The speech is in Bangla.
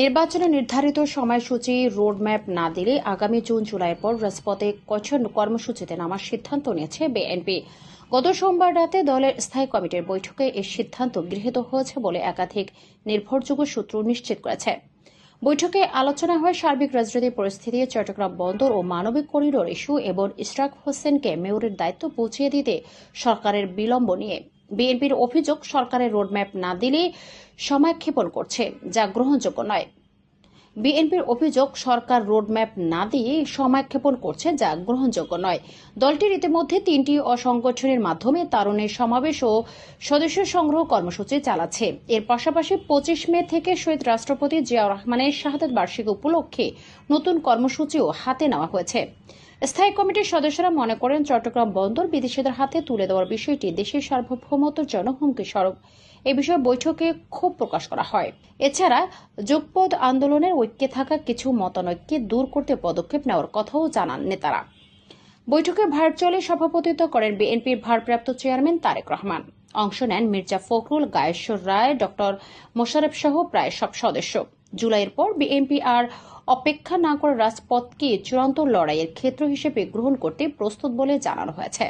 নির্বাচনে নির্ধারিত সময়সূচি রোডম্যাপ না দিলে আগামী জুন জুলাইয়ের পর রাজপথে কঠোর কর্মসূচিতে নামার সিদ্ধান্ত নিয়েছে বিএনপি। গত সোমবার রাতে দলের স্থায়ী কমিটির বৈঠকে এই সিদ্ধান্ত গৃহীত হয়েছে বলে একাধিক নির্ভরযোগ্য সূত্র নিশ্চিত করেছে। বৈঠকে আলোচনা হয় সার্বিক রাজনৈতিক পরিস্থিতি, চট্টগ্রাম বন্দর ও মানবিক করিডোর ইস্যু এবং ইশরাক হোসেনকে মেয়রের দায়িত্ব পৌঁছিয়ে দিতে সরকারের বিলম্ব নিয়ে। বিএনপির অভিযোগ সরকারের রোডম্যাপ না দিলে সময়ক্ষেপণ করছে, যা গ্রহণযোগ্য নয়। বিএনপির অভিযোগ সরকার রোডম্যাপ না দিয়ে সময়ক্ষেপণ করছে, যা গ্রহণযোগ্য নয়। দলটির ইতিমধ্যে তিনটি অসংগঠনের মাধ্যমে তারুণের সমাবেশ ও সদস্য সংগ্রহ কর্মসূচি চালাচ্ছে। এর পাশাপাশি পঁচিশ মে থেকে শহীদ রাষ্ট্রপতি জিয়াউর রহমানের শাহাদাত বার্ষিকী উপলক্ষে নতুন কর্মসূচিও হাতে নেওয়া হয়েছে। স্থায়ী কমিটির সদস্যরা মনে করেন চট্টগ্রাম বন্দর বিদেশিদের হাতে তুলে দেওয়ার বিষয়টি দেশের সার্বভৌমত্বের জন্য হুমকি স্বরূপ। এ বিষয়ে বৈঠকে ক্ষোভ প্রকাশ করা হয়। এছাড়া যোগপদ আন্দোলনের ঐক্যে থাকা কিছু মতানৈক্যে দূর করতে পদক্ষেপ নেওয়ার কথাও জানান নেতারা। বৈঠকে ভার্চুয়ালি সভাপতিত্ব করেন বিএনপির ভারপ্রাপ্ত চেয়ারম্যান তারেক রহমান। অংশ নেন মির্জা ফখরুল, গায়েশ্বর রায়, ডক্টর মোশাররফ সহ প্রায় সব সদস্য। জুলাইয়ের পর বিএনপি আর অপেক্ষা না করে রাজপথকে চূড়ান্ত লড়াইয়ের ক্ষেত্র হিসেবে গ্রহণ করতে প্রস্তুত বলে জানানো হয়েছে।